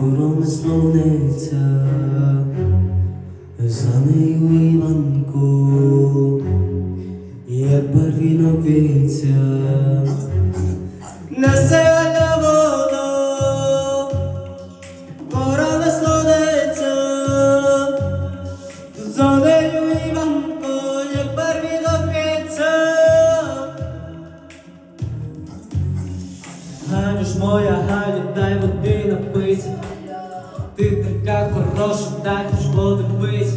Хором снолиця, за нею Іванко, як барвінок віця, на хороша, дай хоч води пить.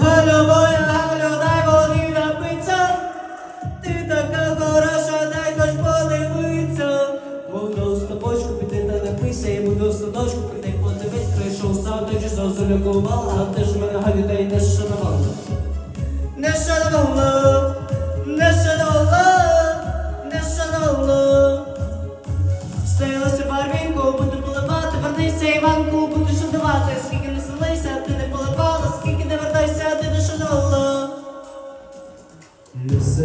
Галю моя Галю, дай води напиться. Ти така хороша, дай хоч подивиться. Буду з тобочку піти та напися, і буду в садочку прийти подивись, прийшов сам, ти ж зазулякувала, а ти ж мене Галю, дай не шанувала. Не шанувала,